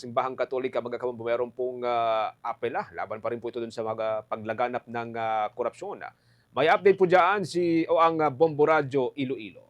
simbahang katolika mga kamambo, pong ah, apela. Laban pa rin po ito dun sa mga paglaganap ng ah, korupsyon. May update po dyan si o ang ah, Bombo Radyo Iloilo.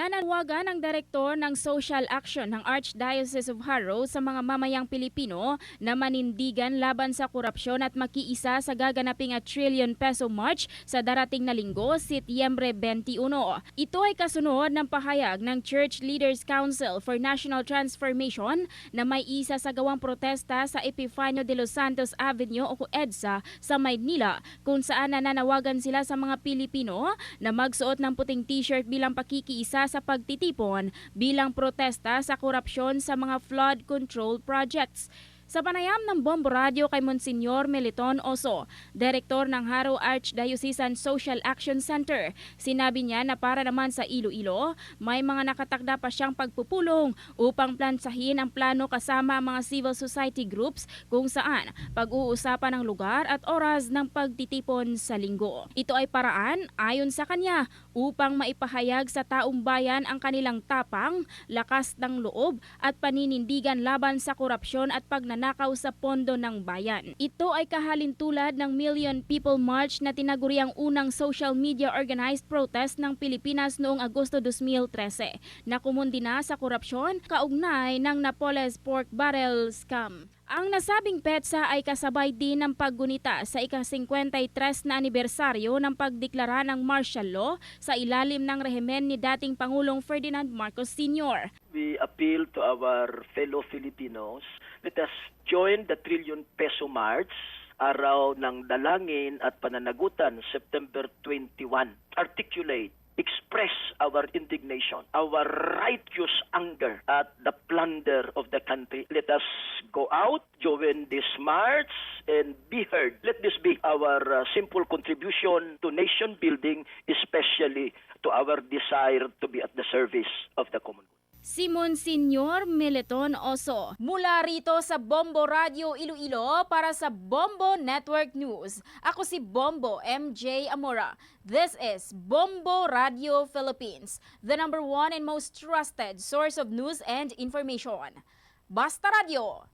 Nananawagan ang direktor ng Social Action ng Archdiocese of Haro sa mga mamayang Pilipino na manindigan laban sa korupsyon at makiisa sa gaganaping at trillion peso march sa darating na linggo, Setyembre 21. Ito ay kasunod ng pahayag ng Church Leaders Council for National Transformation na may isa sa gawang protesta sa Epifanio de los Santos Avenue o EDSA sa Maynila kung saan nananawagan sila sa mga Pilipino na magsuot ng puting t-shirt bilang pakikiisa sa pagtitipon bilang protesta sa korupsyon sa mga flood control projects. Sa panayam ng Bombo Radio kay Monsignor Meliton Oso, Direktor ng Haro Archdiocesan Social Action Center, sinabi niya na para naman sa Iloilo, may mga nakatakda pa siyang pagpupulong upang plansahin ang plano kasama ang mga civil society groups kung saan pag-uusapan ng lugar at oras ng pagtitipon sa linggo. Ito ay paraan, ayon sa kanya, upang maipahayag sa taong bayan ang kanilang tapang, lakas ng loob at paninindigan laban sa korupsyon at pagnanakaw sa pondo ng bayan. Ito ay kahalintulad ng Million People March na tinaguriang unang social media organized protest ng Pilipinas noong Agosto 2013 na kumundi na sa korupsyon kaugnay ng Napoles Pork Barrel Scam. Ang nasabing petsa ay kasabay din ng paggunita sa ika-53 na anibersaryo ng pagdeklara ng martial law sa ilalim ng rehimen ni dating Pangulong Ferdinand Marcos Sr. we appeal to our fellow Filipinos, let us join the Trillion Peso March araw ng dalangin at pananagutan September 21. Articulate express our indignation, our righteous anger at the plunder of the country. Let us go out, join this march, and be heard. Let this be our uh, simple contribution to nation building, especially to our desire to be at the service of the common good. Si Monsignor Meleton Oso. Mula rito sa Bombo Radio Iloilo para sa Bombo Network News. Ako si Bombo MJ Amora. This is Bombo Radio Philippines, the number one and most trusted source of news and information. Basta Radio.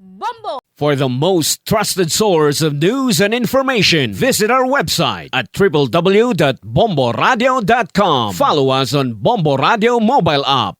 Bombo! For the most trusted source of news and information, visit our website at www.bomboradio.com. Follow us on Bombo Radio mobile app,